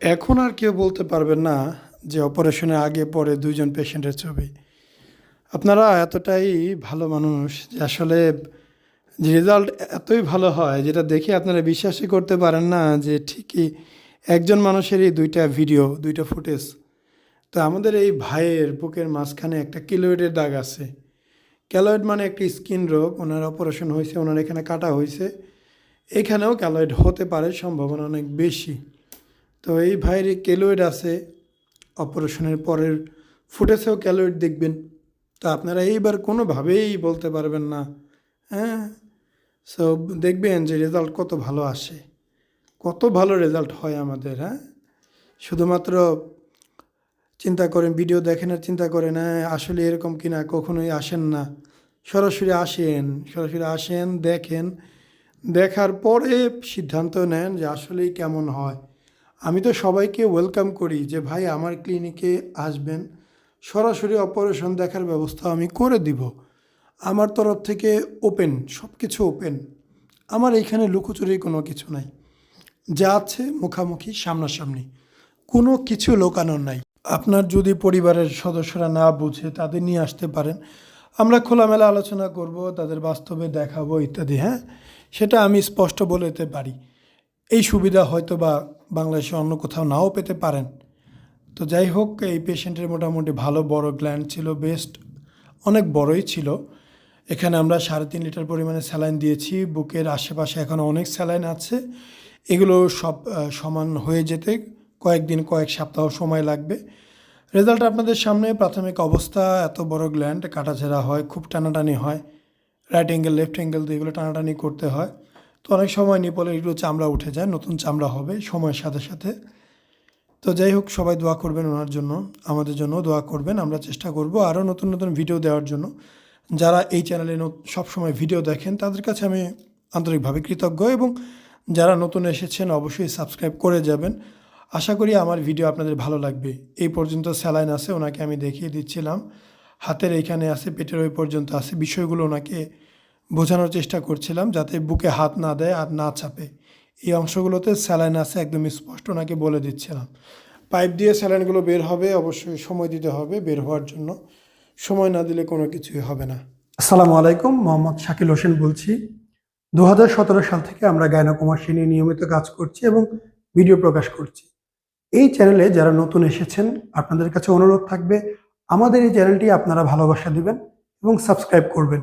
এখন আর কেউ বলতে পারবেন না যে অপারেশনের আগে, পরে দুইজন পেশেন্টের ছবি। আপনারা এতটাই ভালো মানুষ যে আসলে যে রেজাল্ট এতই ভালো হয় যেটা দেখে আপনারা বিশ্বাসই করতে পারেন না যে ঠিকই একজন মানুষেরই দুইটা ভিডিও, দুইটা ফুটেজ। তো আমাদের এই ভাইয়ের বুকের মাঝখানে একটা কিলোয়েডের দাগ আছে। ক্যালয়েড মানে একটি স্কিন রোগ, ওনার অপারেশন হয়েছে, ওনার এখানে কাটা হয়েছে। এখানেও ক্যালয়েড হতে পারে, সম্ভাবনা অনেক বেশি। তো এই ভাইয়ের ক্যালোয়েড আছে, অপারেশনের পরের ফুটেজেও ক্যালয়েড দেখবেন। তো আপনারা এইবার কোনোভাবেই বলতে পারবেন না হ্যাঁ? সো দেখবেন যে রেজাল্ট কত ভালো আসে, কত ভালো রেজাল্ট হয় আমাদের হ্যাঁ? শুধুমাত্র চিন্তা করেন, ভিডিও দেখেন আর চিন্তা করেন হ্যাঁ আসলে এরকম কিনা, কখনোই আসেন না। সরাসরি আসেন সরাসরি আসেন, দেখেন, দেখার পরে সিদ্ধান্ত নেন যে আসলেই কেমন হয়। আমি তো সবাইকে ওয়েলকাম করি যে, ভাই, আমার ক্লিনিকে আসবেন। সরাসরি অপারেশন দেখার ব্যবস্থা আমি করে দিব। আমার তরফ থেকে ওপেন সব কিছু ওপেন আমার এইখানে লুকোচুরি কোনো কিছু নাই। যা আছে মুখামুখি, সামনাসামনি। কোনো কিছু লোকানোর নাই। আপনার যদি পরিবারের সদস্যরা না বুঝে, তাদের নিয়ে আসতে পারেন। আমরা খোলামেলা আলোচনা করব, তাদের বাস্তবে দেখাবো ইত্যাদি হ্যাঁ? সেটা আমি স্পষ্ট বলে দিতে পারি। এই সুবিধা হয়তো বা বাংলাদেশে অন্য কোথাও নাও পেতে পারেন। তো যাই হোক, এই পেশেন্টের মোটামুটি ভালো বড় গ্ল্যান্ড ছিল বেস্ট অনেক বড়ই ছিল। এখানে আমরা সাড়ে তিন লিটার পরিমাণে স্যালাইন দিয়েছি। বুকের আশেপাশে এখনও অনেক স্যালাইন আছে। এগুলো সব সমান হয়ে যেতে কয়েকদিন, কয়েক সপ্তাহ সময় লাগবে। রেজাল্ট আপনাদের সামনে। প্রাথমিক অবস্থা, এত বড় গ্ল্যান্ড কাটাছেঁড়া হয়, খুব টানাটানি হয়। রাইট অ্যাঙ্গেল লেফট অ্যাঙ্গেল দিয়ে এগুলো টানাটানি করতে হয়। তো অনেক সময় নিপলে এগুলো চামড়া উঠে যায়, নতুন চামড়া হবে, সময়ের সাথে সাথে। তো যাই হোক, সবাই দোয়া করবেন ওনার জন্য, আমাদের জন্য দোয়া করবেন, আমরা চেষ্টা করব আরও নতুন নতুন ভিডিও দেওয়ার জন্য। যারা এই চ্যানেলে সবসময় ভিডিও দেখেন, তাদের কাছে আমি আন্তরিকভাবে কৃতজ্ঞ এবং যারা নতুন এসেছেন, অবশ্যই সাবস্ক্রাইব করে যাবেন। আশা করি আমার ভিডিও আপনাদের ভালো লাগবে। এই পর্যন্ত স্যালাইন আছে, ওনাকে আমি দেখিয়ে দিচ্ছিলাম। হাতের এইখানে আছে, পেটের ওই পর্যন্ত আছে, বিষয়গুলো ওনাকে বোঝানোর চেষ্টা করছিলাম যাতে বুকে হাত না দেয় আর না চাপে। এই অংশগুলোতে স্যালাইন আছে একদম স্পষ্ট ওনাকে বলে দিচ্ছিলাম। পাইপ দিয়ে স্যালাইনগুলো বের হবে, অবশ্যই সময় দিতে হবে বের হওয়ার জন্য। সময় না দিলে কোনো কিছুই হবে না। আসসালামু আলাইকুম, মোহাম্মদ শাকিল হোসেন বলছি। দু হাজার সতেরো সাল থেকে আমরা গায়নাকুমাসী নিয়ে নিয়মিত কাজ করছি এবং ভিডিও প্রকাশ করছি। এই চ্যানেলে যারা নতুন এসেছেন, আপনাদের কাছে অনুরোধ থাকবে, আমাদের এই চ্যানেলটি আপনারা ভালোবাসা দিবেন এবং সাবস্ক্রাইব করবেন।